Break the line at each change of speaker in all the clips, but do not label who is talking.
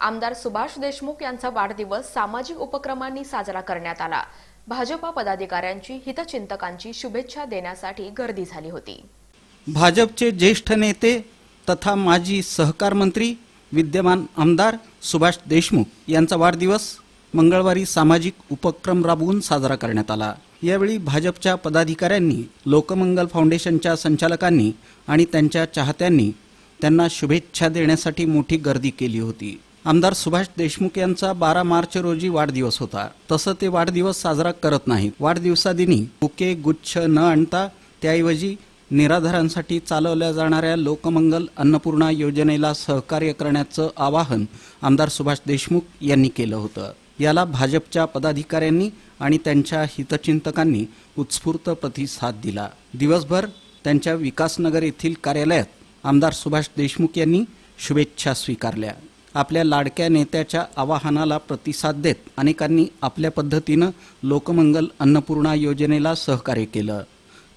आमदार सुभाष देशमुख यांचा वाढदिवस सामाजिक उपक्रमांनी साजरा करण्यात आला. भाजपा पदाधिकाऱ्यांची हितचिंतकांची शुभेच्छा देण्यासाठी गर्दी झाली होती.
भाजपचे ज्येष्ठ नेते तथा माजी सहकार मंत्री विद्यमान आमदार सुभाष देशमुख यांचा वाढदिवस मंगळवारी सामाजिक उपक्रम राबवून साजरा करण्यात आला. यावेळी भाजपच्या पदाधिकाऱ्यांनी लोकमंगल फाउंडेशनच्या संचालकांनी आणि त्यांच्या चाहत्यांनी त्यांना शुभेच्छा देण्यासाठी मोठी गर्दी केली होती. आमदार सुभाष देशमुख यांचा बारा मार्च रोजी वाढदिवस होता. तसं ते वाढदिवस साजरा करत नाहीत. वाढदिवसादिनी बुके गुच्छ न आणता त्याऐवजी निराधारांसाठी चालवल्या जाणाऱ्या लोकमंगल अन्नपूर्णा योजनेला सहकार्य करण्याचं आवाहन आमदार सुभाष देशमुख यांनी केलं होतं. याला भाजपच्या पदाधिकाऱ्यांनी आणि त्यांच्या हितचिंतकांनी उत्स्फूर्त प्रतिसाद दिला. दिवसभर त्यांच्या विकासनगर येथील कार्यालयात आमदार सुभाष देशमुख यांनी शुभेच्छा स्वीकारल्या. आपल्या लाडक्या नेत्याच्या आवाहनाला प्रतिसाद देत अनेकांनी आपल्या पद्धतीनं लोकमंगल अन्नपूर्णा योजनेला सहकार्य केलं.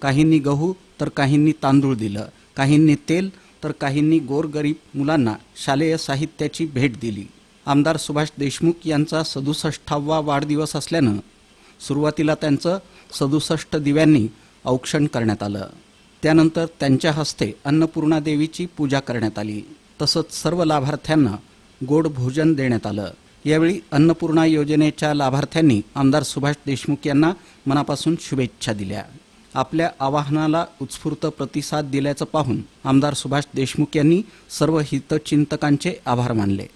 काहींनी गहू तर काहींनी तांदूळ दिलं. काहींनी तेल तर काहींनी गोरगरीब मुलांना शालेय साहित्याची भेट दिली. आमदार सुभाष देशमुख यांचा सदुसष्टावा वाढदिवस असल्यानं सुरुवातीला त्यांचं सदुसष्ट दिव्यांनी औक्षण करण्यात आलं. त्यानंतर त्यांच्या हस्ते अन्नपूर्णा देवीची पूजा करण्यात आली. तसंच सर्व लाभार्थ्यांना गोड भोजन देण्यात आलं. यावेळी अन्नपूर्णा योजनेच्या लाभार्थ्यांनी आमदार सुभाष देशमुख यांना मनापासून शुभेच्छा दिल्या. आपल्या आवाहनाला उत्स्फूर्त प्रतिसाद दिल्याचं पाहून आमदार सुभाष देशमुख यांनी सर्व हितचिंतकांचे आभार मानले.